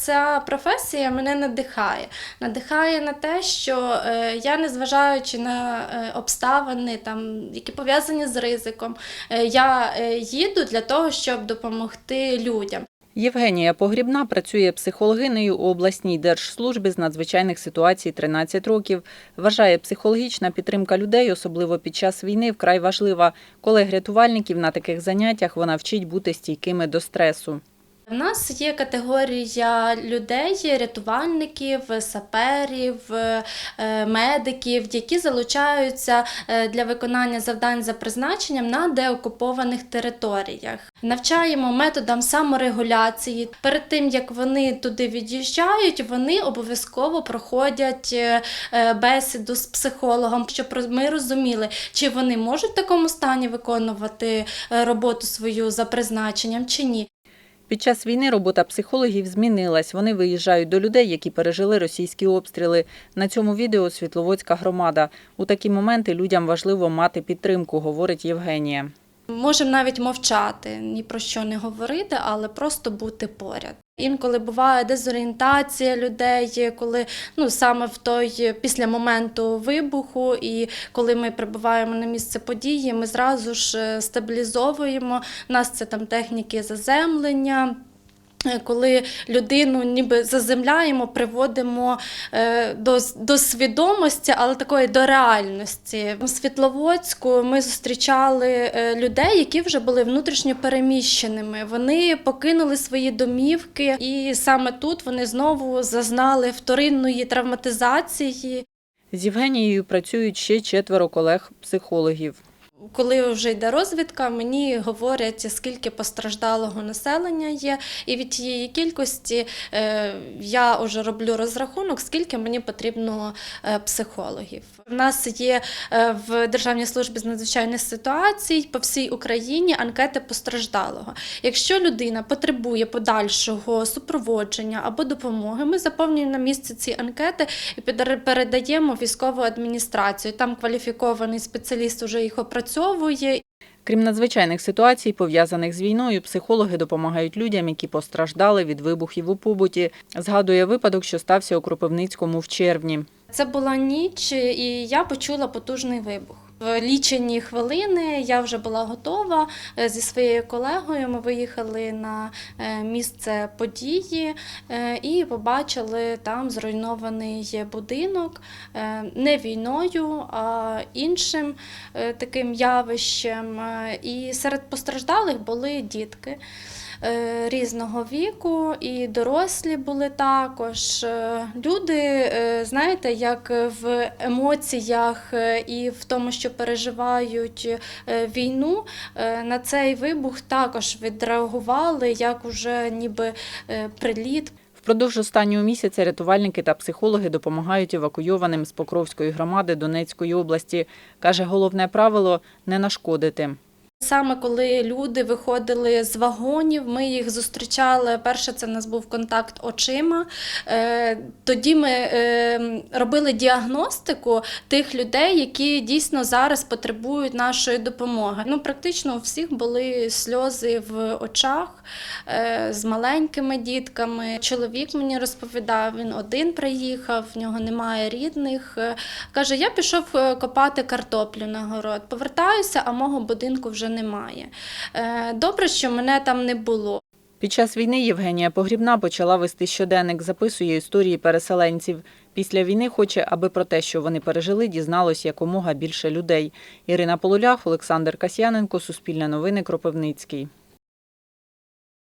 Ця професія мене надихає. Надихає на те, що е, я, незважаючи на е, обставини, там, які пов'язані з ризиком, е, я їду для того, щоб допомогти людям. Євгенія Погрібна працює психологинею у обласній держслужбі з надзвичайних ситуацій 13 років. Вважає, психологічна підтримка людей, особливо під час війни, вкрай важлива. Колег-рятувальників на таких заняттях вона вчить бути стійкими до стресу. У нас є категорія людей, рятувальників, саперів, е, медиків, які залучаються е, для виконання завдань за призначенням на деокупованих територіях. Навчаємо методам саморегуляції. Перед тим як вони туди від'їжджають, вони обов'язково проходять е, е, бесіду з психологом, щоб ми розуміли, чи вони можуть в такому стані виконувати е, роботу свою за призначенням, чи ні. Під час війни робота психологів змінилась. Вони виїжджають до людей, які пережили російські обстріли. На цьому відео Світловодська громада. У такі моменти людям важливо мати підтримку, говорить Євгенія. Можемо навіть мовчати, ні про що не говорити, але просто бути поряд. Інколи буває дезорієнтація людей, коли ну саме в той після моменту вибуху, і коли ми прибуваємо на місце події, ми зразу ж е, стабілізовуємо. Нас це там техніки заземлення. Е, Коли людину ніби заземляємо, приводимо е, до, до свідомості, але такої до реальності. У Світловодську ми зустрічали е, людей, які вже були внутрішньо переміщеними. Вони покинули свої домівки, і саме тут вони знову зазнали вторинної травматизації. З Євгенією працюють ще четверо колег-психологів. Коли вже йде розвідка, мені говорять, скільки постраждалого населення є, і від тієї кількості е, я вже роблю розрахунок, скільки мені потрібно е, психологів. У нас є е, в Державній службі з надзвичайних ситуацій по всій Україні анкети постраждалого. Якщо людина потребує подальшого супроводження або допомоги, ми заповнюємо на місці ці анкети і передаємо військову адміністрацію. Там кваліфікований спеціаліст вже їх опрацьовує. Крім надзвичайних ситуацій, пов'язаних з війною, психологи допомагають людям, які постраждали від вибухів у побуті. Згадує випадок, що стався у Кропивницькому в червні. Це була ніч, і я почула потужний вибух. В лічені хвилини я вже була готова Е, зі своєю колегою. Ми виїхали на е, місце події е, і побачили там зруйнований будинок не війною, а іншим таким явищем. І серед постраждалих були дітки. Е, Різного віку, і дорослі були також. Е, Люди, е, знаєте, як в емоціях і в тому, що переживають війну, на цей вибух також відреагували як уже ніби приліт. Впродовж останнього місяця рятувальники та психологи допомагають евакуйованим з Покровської громади Донецької області. Каже, головне правило не нашкодити. Саме коли люди виходили з вагонів, ми їх зустрічали. Перше, це в нас був контакт очима. Е, Тоді ми е, робили діагностику тих людей, які дійсно зараз потребують нашої допомоги. Ну, практично у всіх були сльози в очах е, з маленькими дітками. Чоловік мені розповідав, він один приїхав, в нього немає рідних. Каже, я пішов копати картоплю на город. Повертаюся, а мого будинку вже немає. Е, Добре, що мене там не було. Під час війни Євгенія Погрібна почала вести щоденник, записує історії переселенців. Після війни хоче, аби про те, що вони пережили, дізналось якомога більше людей. Ірина Полулях, Олександр Касьяненко, Суспільне новини, Кропивницький.